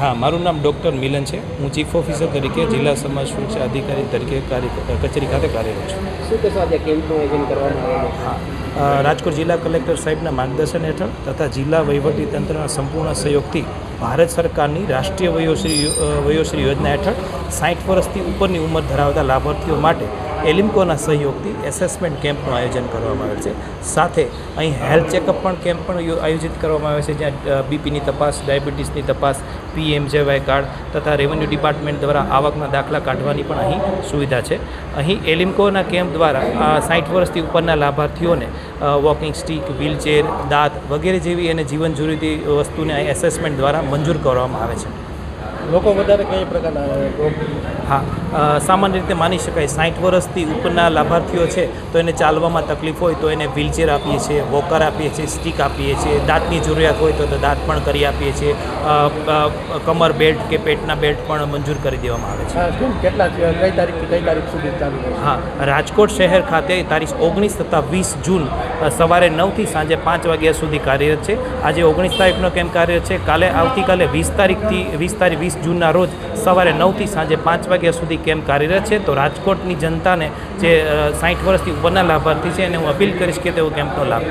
હા મારું નામ ડૉક્ટર મિલન છે. હું ચીફ ઓફિસર તરીકે જિલ્લા સમાજ સુરક્ષા અધિકારી તરીકે કચેરી ખાતે કાર્યરત છું. શું કહેશો આજે કેમ્પનું આયોજન કરવામાં હા રાજકોટ જિલ્લા કલેક્ટર સાહેબના માર્ગદર્શન હેઠળ તથા જિલ્લા વહીવટી તંત્રના સંપૂર્ણ સહયોગથી ભારત સરકારની રાષ્ટ્રીય વયોશ્રી વયોશ્રી યોજના હેઠળ સાઠ વર્ષથી ઉપરની ઉંમર ધરાવતા લાભાર્થીઓ માટે એલિમ્કોના સહયોગથી એસેસમેન્ટ કેમ્પનું આયોજન કરવામાં આવે છે. સાથે અહીં હેલ્થ ચેકઅપ પણ કેમ્પ પણ આયોજિત કરવામાં આવે છે જ્યાં બીપીની તપાસ ડાયાબિટીસની તપાસ પીએમજેવાય કાર્ડ તથા રેવન્યુ ડિપાર્ટમેન્ટ દ્વારા આવકના દાખલા કાઢવાની પણ અહીં સુવિધા છે. અહીં એલિમ્કોના કેમ્પ દ્વારા સાઠ વર્ષથી ઉપરના લાભાર્થીઓને વોકિંગ સ્ટીક, વ્હીલચેર, દાંત વગેરે જેવી એને જીવન જરૂરી વસ્તુને એસેસમેન્ટ દ્વારા મંજૂર કરવામાં આવે છે. લોકો વધારે કઈ પ્રકારના હા સામાન્ય રીતે માની શકાય સાઠ વર્ષથી ઉપરના લાભાર્થીઓ છે તો એને ચાલવામાં તકલીફ હોય તો એને વ્હીલચેર આપીએ છીએ વોકર આપીએ છીએ સ્ટીક આપીએ છીએ દાંતની જરૂરિયાત હોય તો દાંત પણ કરી આપીએ છીએ કમર બેલ્ટ કે પેટના બેલ્ટ પણ મંજૂર કરી દેવામાં આવે છે. કેટલા કઈ તારીખ કઈ તારીખ સુધી ચાલુ હા રાજકોટ શહેર ખાતે તારીખ ઓગણીસ તથા વીસ જૂન સવારે નવથી સાંજે પાંચ વાગ્યા સુધી કાર્યરત છે. આજે ઓગણીસ તારીખનો કેમ્પ કાર્યરત છે? કાલે આવતીકાલે વીસ તારીખથી વીસ તારીખ વીસ જૂનના રોજ સવારે નવથી સાંજે પાંચ વાગ્યા સુધી કેમ્પ કાર્યરત છે. તો રાજકોટની જનતાને જે સાઠ વર્ષથી ઉપરના લાભાર્થી છે એને હું અપીલ કરીશ કે તેઓ કેમ્પનો લાભ